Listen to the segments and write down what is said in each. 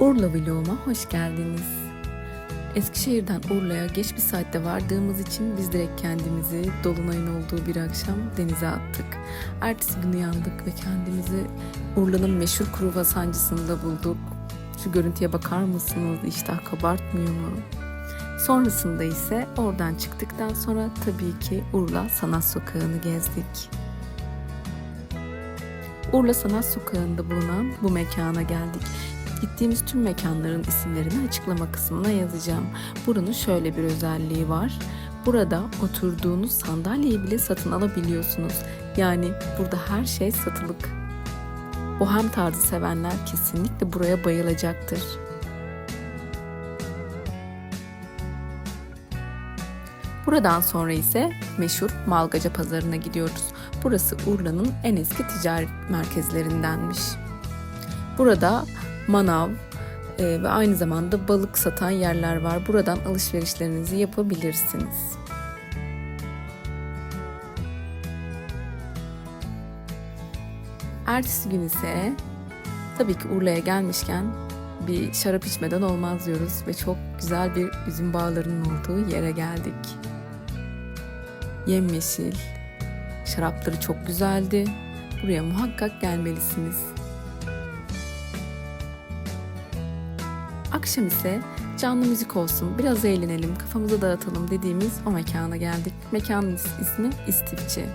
Urla vloguma hoş geldiniz. Eskişehir'den Urla'ya geç bir saatte vardığımız için biz direkt kendimizi Dolunay'ın olduğu bir akşam denize attık. Ertesi gün uyandık ve kendimizi Urla'nın meşhur kuru sancısında bulduk. Şu görüntüye bakar mısınız? İştah kabartmıyor mu? Sonrasında ise oradan çıktıktan sonra tabii ki Urla Sanat Sokağı'nı gezdik. Urla Sanat Sokağı'nda bulunan bu mekana geldik. Gittiğimiz tüm mekanların isimlerini açıklama kısmına yazacağım. Buranın şöyle bir özelliği var. Burada oturduğunuz sandalyeyi bile satın alabiliyorsunuz. Yani burada her şey satılık. Bohem tarzı sevenler kesinlikle buraya bayılacaktır. Buradan sonra ise meşhur Malgaca Pazarı'na gidiyoruz. Burası Urla'nın en eski ticaret merkezlerindenmiş. Burada manav e, ve aynı zamanda balık satan yerler var. Buradan alışverişlerinizi yapabilirsiniz. Ertesi gün ise tabii ki Urla'ya gelmişken bir şarap içmeden olmaz diyoruz ve çok güzel bir üzüm bağlarının olduğu yere geldik. Yemyeşil, şarapları çok güzeldi. Buraya muhakkak gelmelisiniz. Akşam ise canlı müzik olsun, biraz eğlenelim, kafamızı dağıtalım dediğimiz o mekana geldik. Mekanın is- ismi İstifçi.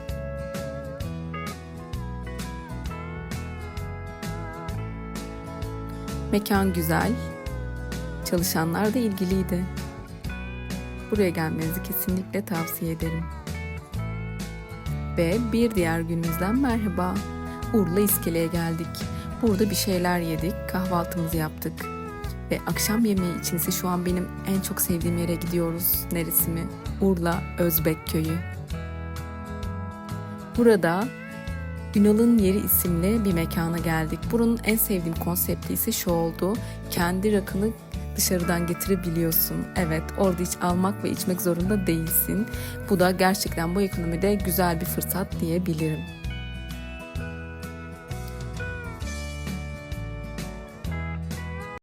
Mekan güzel, çalışanlar da ilgiliydi. Buraya gelmenizi kesinlikle tavsiye ederim. Ve bir diğer günümüzden merhaba. Urla İskele'ye geldik. Burada bir şeyler yedik, kahvaltımızı yaptık. Ve akşam yemeği için ise şu an benim en çok sevdiğim yere gidiyoruz. Neresi mi? Urla Özbek Köyü. Burada Ünal'ın Yeri isimli bir mekana geldik. Buranın en sevdiğim konsepti ise şu oldu. Kendi rakını dışarıdan getirebiliyorsun. Evet orada hiç almak ve içmek zorunda değilsin. Bu da gerçekten bu ekonomide güzel bir fırsat diyebilirim.